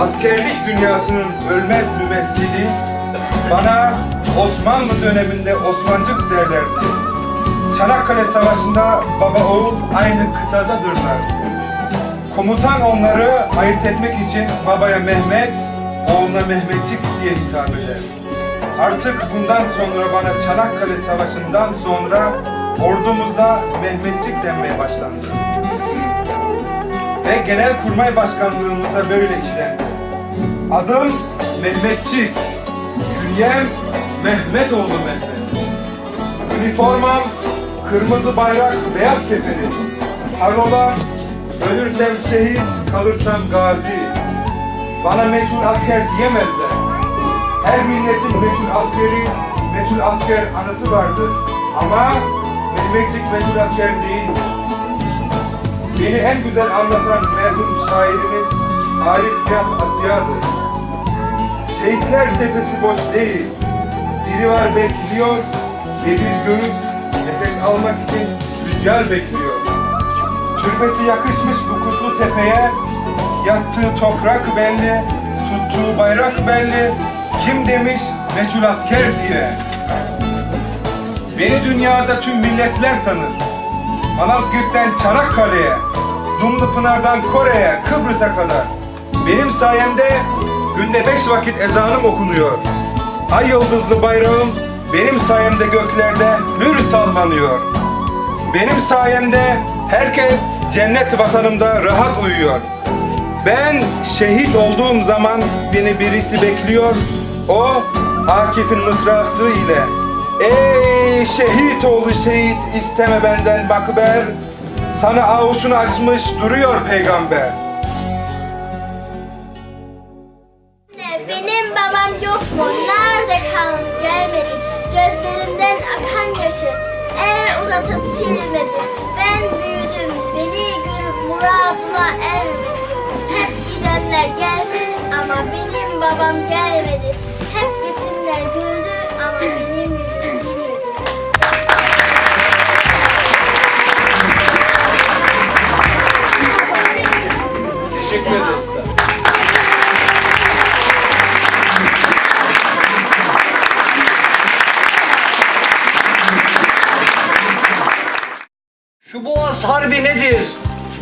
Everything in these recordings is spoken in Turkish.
askerlik dünyasının ölmez mümessili bana Osmanlı döneminde Osmancık derlerdi. Çanakkale Savaşı'nda baba oğul aynı kıtadadırlar. Komutan onları ayırt etmek için babaya Mehmet, oğluna Mehmetçik diye hitap eder. Artık bundan sonra bana Çanakkale Savaşı'ndan sonra ordumuza Mehmetçik denmeye başlandı. Ve Genelkurmay Başkanlığımıza böyle işlendi. Adım Mehmetçik, künyem Mehmetoğlu Mehmet. Üniformam kırmızı bayrak, beyaz kefeni. Parola, ölürsem şehit, kalırsam gazi. Bana meçhul asker diyemezler. Her milletin meçhul askeri, meçhul asker anıtı vardır. Ama Mehmetçik meçhul asker değil. Beni en güzel anlatan merhum şairimiz Arif Nihat Asya'dır. Şehitler tepesi boş değil. Biri var bekliyor ve bir görüp nefes almak için rüzgar bekliyor. Türbesi yakışmış bu kutlu tepeye, yattığı toprak belli, tuttuğu bayrak belli, kim demiş meçhul asker diye. Beni dünyada tüm milletler tanır. Malazgirt'ten Çanakkale'ye, Dumlupınar'dan Kore'ye, Kıbrıs'a kadar. Benim sayemde günde beş vakit ezanım okunuyor. Ay yıldızlı bayrağım benim sayemde göklerde hür sallanıyor. Benim sayemde herkes cennet vatanımda rahat uyuyor. Ben şehit olduğum zaman beni birisi bekliyor. O Akif'in mısrası ile Ey şehit oğlu şehit isteme benden makber Sana avuçunu açmış duruyor peygamber benim babam yok mu? Nerede kaldı? Gelmedi. Gözlerimden akan yaşı el uzatıp silmedi. Ben büyüdüm. Beni görüp muradıma ermedi. Hep gidenler geldi ama benim babam gelmedi. Boğaz harbi nedir?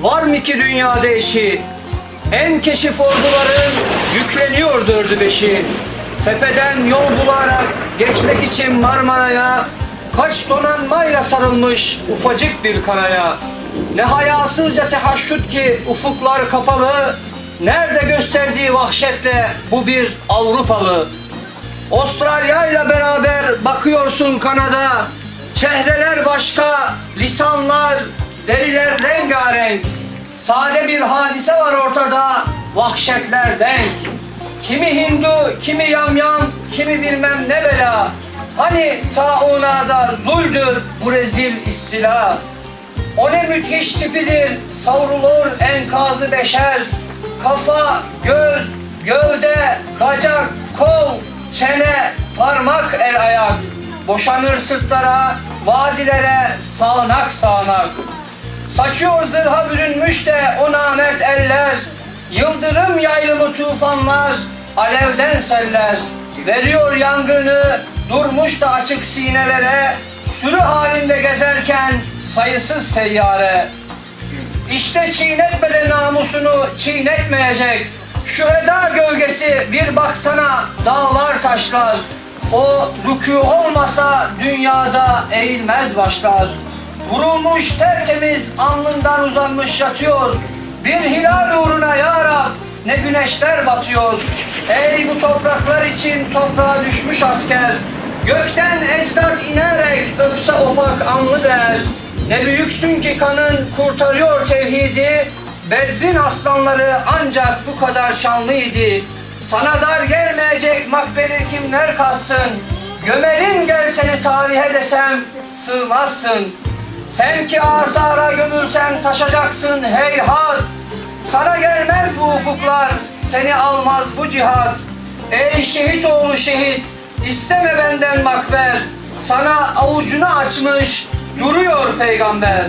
Var mı ki dünyada eşi? En keşif orduların yükleniyor dördü beşi. Tepeden yol bularak geçmek için Marmara'ya kaç donanmayla sarılmış ufacık bir karaya. Ne hayasızca tehaşşüt ki ufuklar kapalı. Nerede gösterdiği vahşetle bu bir Avrupalı. Avustralya ile beraber bakıyorsun Kanada. Çehreler başka, lisanlar, deriler rengarenk. Sade bir hadise var ortada, vahşetler denk. Kimi Hindu, kimi yamyam, kimi bilmem ne bela. Hani taunada zuldür bu rezil istila. O ne müthiş tipidir, savrulur enkazı beşer. Kafa, göz, gövde, bacak, kol, çene, parmak, el ayak. Boşanır sırtlara, vadilere, sağanak sağanak. Saçıyor zırha bürünmüş de o namert eller. Yıldırım yaylımı tufanlar, alevden seller. Veriyor yangını, durmuş da açık sinelere. Sürü halinde gezerken sayısız teyyare. İşte çiğnetmeden namusunu çiğnetmeyecek. Şüheda gölgesi bir baksana dağlar taşlar. O rükû olmasa dünyada eğilmez başlar. Vurulmuş tertemiz alnından uzanmış yatıyor. Bir hilal uğruna ya Rab ne güneşler batıyor. Ey bu topraklar için toprağa düşmüş asker. Gökten ecdat inerek öpse opak anlı der. Ne büyüksün ki kanın kurtarıyor tevhidi. Bedzin aslanları ancak bu kadar şanlıydı. Sana dar gelmeyecek makberi kimler kassın. Gömerin gel seni tarihe desem sığmazsın. Sen ki asara gömülsen taşacaksın heyhat. Sana gelmez bu ufuklar, seni almaz bu cihat. Ey şehit oğlu şehit, isteme benden makber. Sana avucunu açmış, duruyor peygamber.